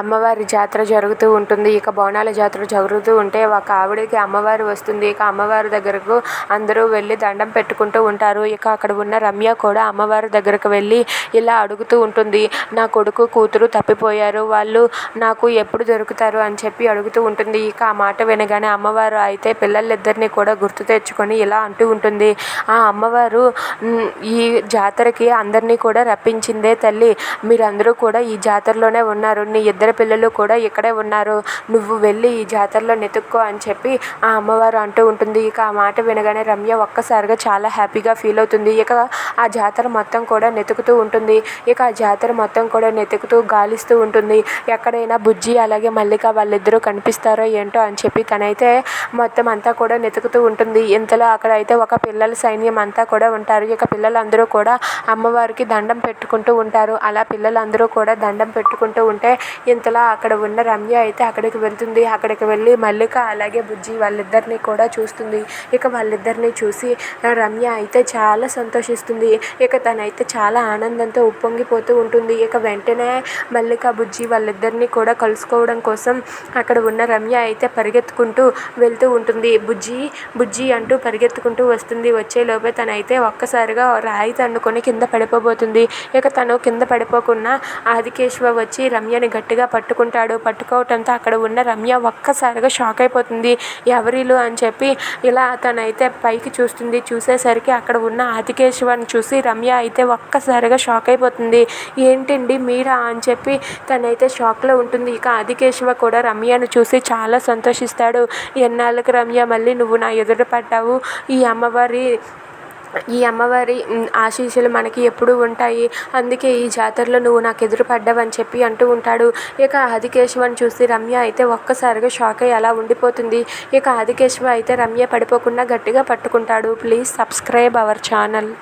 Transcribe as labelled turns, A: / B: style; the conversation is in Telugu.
A: అమ్మవారి జాతర జరుగుతూ ఉంటుంది. ఇక బోనాల జాతర జరుగుతూ ఉంటే ఒక ఆవిడకి అమ్మవారు వస్తుంది. ఇక అమ్మవారి దగ్గరకు అందరూ వెళ్ళి దండం పెట్టుకుంటూ ఉంటారు. ఇక అక్కడ ఉన్న రమ్య కూడా అమ్మవారి దగ్గరకు వెళ్ళి ఇలా అడుగుతూ ఉంటుంది. నా కొడుకు కూతురు తప్పిపోయారు. వాళ్ళు నాకు ఎప్పుడు దొరుకుతారు అని చెప్పి అడుగుతూ ఉంటుంది. ఇక ఆ మాట వినగానే అమ్మవారు అయితే పిల్లలిద్దరిని కూడా గుర్తు తెచ్చుకొని ఇలా అంటూ ఉంటుంది. ఆ అమ్మవారు ఈ జాతరకి అందరినీ కూడా రప్పించిందే తల్లి. మీరందరూ కూడా ఈ జాతరలోనే ఉన్నారు. నీ ఇద్దరు ఇద్దరు పిల్లలు కూడా ఇక్కడే ఉన్నారు. నువ్వు వెళ్ళి ఈ జాతరలో నెతుక్కో అని చెప్పి ఆ అమ్మవారు అంటూ ఉంటుంది. ఇక ఆ మాట వినగానే రమ్య ఒక్కసారిగా చాలా హ్యాపీగా ఫీల్ అవుతుంది. ఇక ఆ జాతర మొత్తం కూడా నెతుకుతూ ఉంటుంది. ఇక ఆ జాతర మొత్తం కూడా నెతుకుతూ గాలిస్తూ ఉంటుంది. ఎక్కడైనా బుజ్జి అలాగే మల్లిక వాళ్ళిద్దరూ కనిపిస్తారో ఏంటో అని చెప్పి తనైతే మొత్తం అంతా కూడా వెతుకుతూ ఉంటుంది. ఇంతలో అక్కడ అయితే ఒక పిల్లల సైన్యం అంతా కూడా ఉంటారు. ఇక పిల్లలందరూ కూడా అమ్మవారికి దండం పెట్టుకుంటూ ఉంటారు. అలా పిల్లలందరూ కూడా దండం పెట్టుకుంటూ ఉంటే ఇంతలా అక్కడ ఉన్న రమ్య అయితే అక్కడికి వెళ్తుంది. అక్కడికి వెళ్ళి మల్లిక అలాగే బుజ్జి వాళ్ళిద్దరిని కూడా చూస్తుంది. ఇక వాళ్ళిద్దరిని చూసి రమ్య అయితే చాలా సంతోషిస్తుంది. ఇక తనైతే చాలా ఆనందంతో ఉప్పొంగిపోతూ ఉంటుంది. ఇక వెంటనే మల్లిక బుజ్జి వాళ్ళిద్దరిని కూడా కలుసుకోవడం కోసం అక్కడ ఉన్న రమ్య అయితే పరిగెత్తుకుంటూ వెళ్తూ ఉంటుంది. బుజ్జి బుజ్జి అంటూ పరిగెత్తుకుంటూ వస్తుంది. వచ్చేలోపే తనైతే ఒక్కసారిగా రాయి తన్నుకొని కింద పడిపోబోతుంది. ఇక తను కింద పడిపోకుండా ఆదికేశ్వ వచ్చి రమ్యని గట్టిగా పట్టుకుంటాడు. పట్టుకోవటంతో అక్కడ ఉన్న రమ్య ఒక్కసారిగా షాక్ అయిపోతుంది. ఎవరిలు అని చెప్పి ఇలా తనైతే పైకి చూస్తుంది. చూసేసరికి అక్కడ ఉన్న ఆదికేశవని చూసి రమ్య అయితే ఒక్కసారిగా షాక్ అయిపోతుంది. ఏంటండి మీరా అని చెప్పి తనైతే షాక్లో ఉంటుంది. ఇక ఆదికేశవ కూడా రమ్యను చూసి చాలా సంతోషిస్తాడు. ఎన్నాళ్ళకి రమ్య మళ్ళీ నువ్వు నా ఎదుట పడ్డావు. ఈ అమ్మవారి ఈ అమ్మవారి ఆశీస్సులు మనకి ఎప్పుడూ ఉంటాయి. అందుకే ఈ జాతరలో నువ్వు నాకు ఎదురు పడ్డావని చెప్పి అంటూ ఉంటాడు. ఇక ఆదికేశవని చూసి రమ్య అయితే ఒక్కసారిగా షాక్ అయ్యి అలా ఉండిపోతుంది. ఇక ఆదికేశవ అయితే రమ్య పడిపోకుండా గట్టిగా పట్టుకుంటాడు. Please subscribe our channel